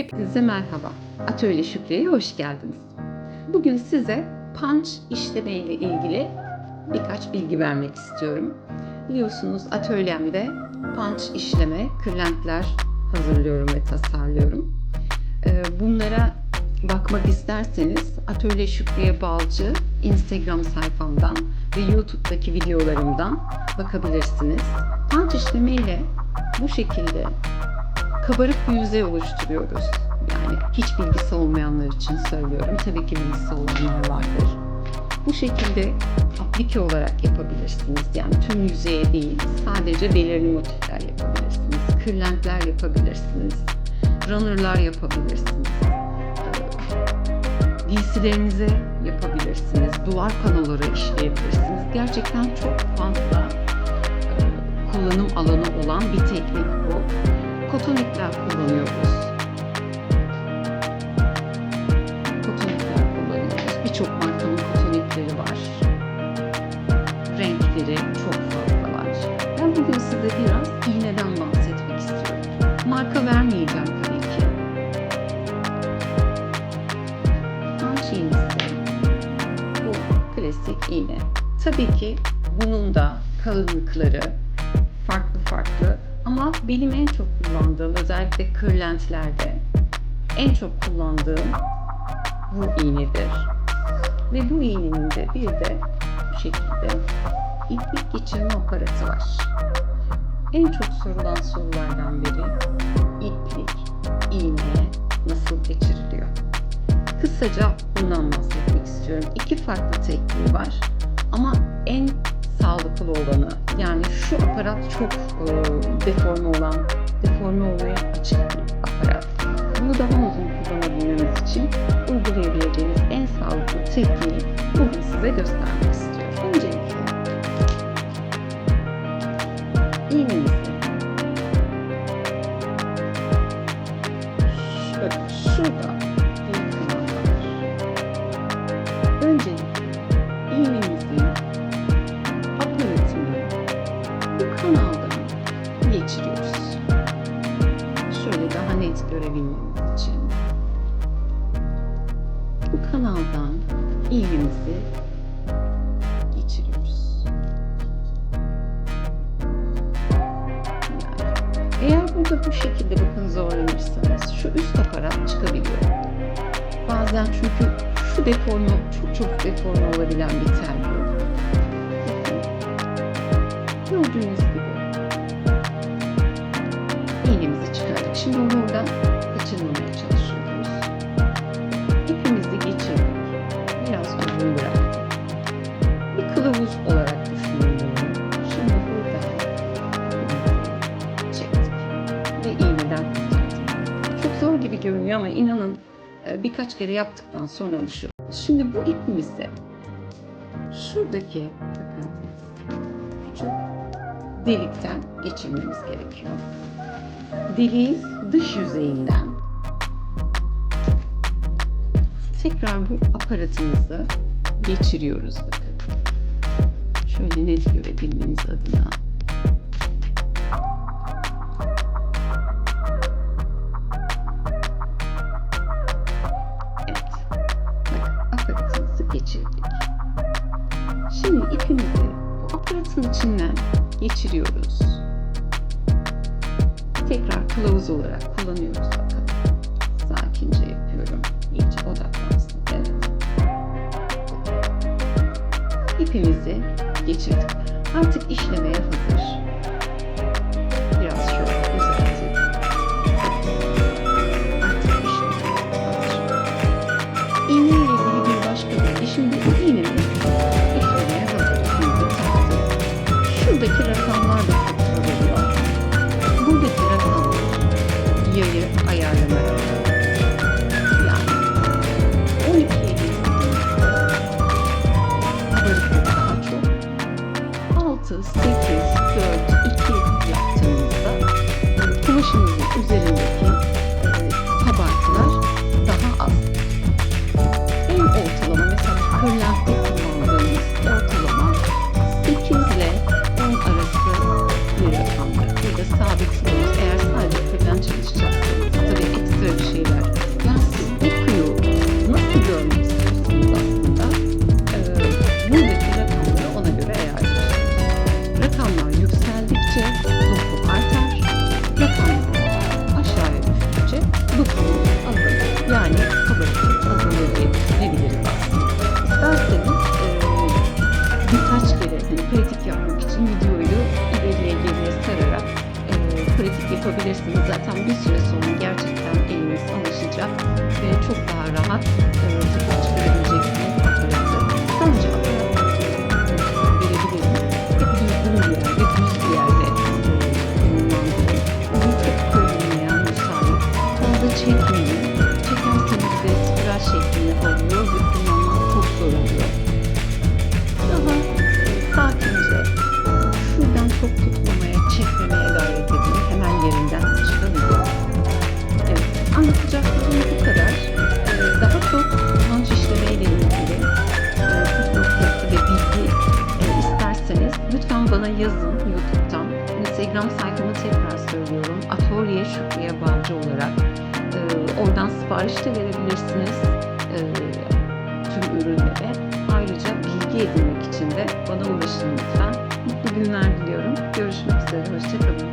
Hepinize merhaba. Atölye Şükriye'ye hoş geldiniz. Bugün size punch işleme ile ilgili birkaç bilgi vermek istiyorum. Biliyorsunuz atölyemde punch işleme, kırlentler hazırlıyorum ve tasarlıyorum. Ee, Bunlara bakmak isterseniz Atölye Şükriye Balcı Instagram sayfamdan ve YouTube'daki videolarımdan bakabilirsiniz. Punch işleme ile bu şekilde kabarık bir yüzey oluşturuyoruz. Yani hiç bilgisi olmayanlar için söylüyorum. Tabii ki bilgisi olanlar vardır. Bu şekilde aplike olarak yapabilirsiniz. Yani tüm yüzeye değil, sadece belirli motifler yapabilirsiniz. Kırlentler yapabilirsiniz. Runner'lar yapabilirsiniz. Ee, Giysilerinize yapabilirsiniz. Duvar panoları işleyebilirsiniz. Gerçekten çok fazla e, kullanım alanı olan bir teknik bu kotonikler kullanıyoruz. Kotonikler kullanıyoruz. Birçok markanın kotonikleri var. Renkleri çok fazla var. Ben bugün size biraz iğneden bahsetmek istiyorum. Marka vermeyeceğim tabii ki. Punch iğnesi. Bu klasik iğne. Tabii ki bunun da kalınlıkları ama benim en çok kullandığım özellikle kırlentlerde en çok kullandığım bu iğnedir. Ve bu iğnenin de bir de bu şekilde iplik geçirme aparatı var. En çok sorulan sorulardan biri iplik, iğne nasıl geçiriliyor? Kısaca bundan bahsetmek istiyorum. İki farklı tekniği var. Ama en sağlıklı olanı yani şu aparat çok e, deforme olan, deforme olmaya açık bir aparat. Bunu daha uzun kullanabilmemiz için uygulayabileceğiniz en sağlıklı tekniği bugün size göstermek istiyorum. Öncelikle iğnemizi şöyle şurada geçiriyoruz. Şöyle daha net görebilmemiz için. Bu kanaldan iğnemizi geçiriyoruz. Eğer burada bu şekilde bakın zorlanırsanız şu üst aparat çıkabiliyor. Bazen çünkü şu deforme, çok çok deforme olabilen bir tel bu. Gördüğünüz Şimdi onu oradan kaçırmamaya çalışıyoruz. İpimizi geçirdik. Biraz uzun bıraktık. Bir kılavuz olarak düşünün. Şimdi buradan çektik. Ve iğneden kurtardık. Çok zor gibi görünüyor ama inanın e, birkaç kere yaptıktan sonra alışıyor. Şimdi bu ipimizi şuradaki bakın küçük delikten geçirmemiz gerekiyor. Deliğin dış yüzeyinden tekrar bu aparatımızı geçiriyoruz bakın. Şöyle net görebilmeniz adına. Evet. Bakın aparatımızı geçirdik. Şimdi ipimizi bu aparatın içinden geçiriyoruz. Tekrar kılavuz olarak kullanıyoruz bakın. Sakince yapıyorum. İyice odaklansın. Evet. İpimizi geçirdik. Artık işlemeye hazır. Yayı ayarlamaya yani 12'ye getirdiğimizde kabarıklık daha. Çok 6, 8, çok daha rahat. Ee, bana yazın YouTube'dan. Instagram sayfamı tekrar söylüyorum. Atölye Şükriye Balcı olarak. E, oradan sipariş de verebilirsiniz. E, tüm ürünlere. Ayrıca bilgi edinmek için de bana ulaşın lütfen. Mutlu günler diliyorum. Görüşmek üzere. Hoşçakalın.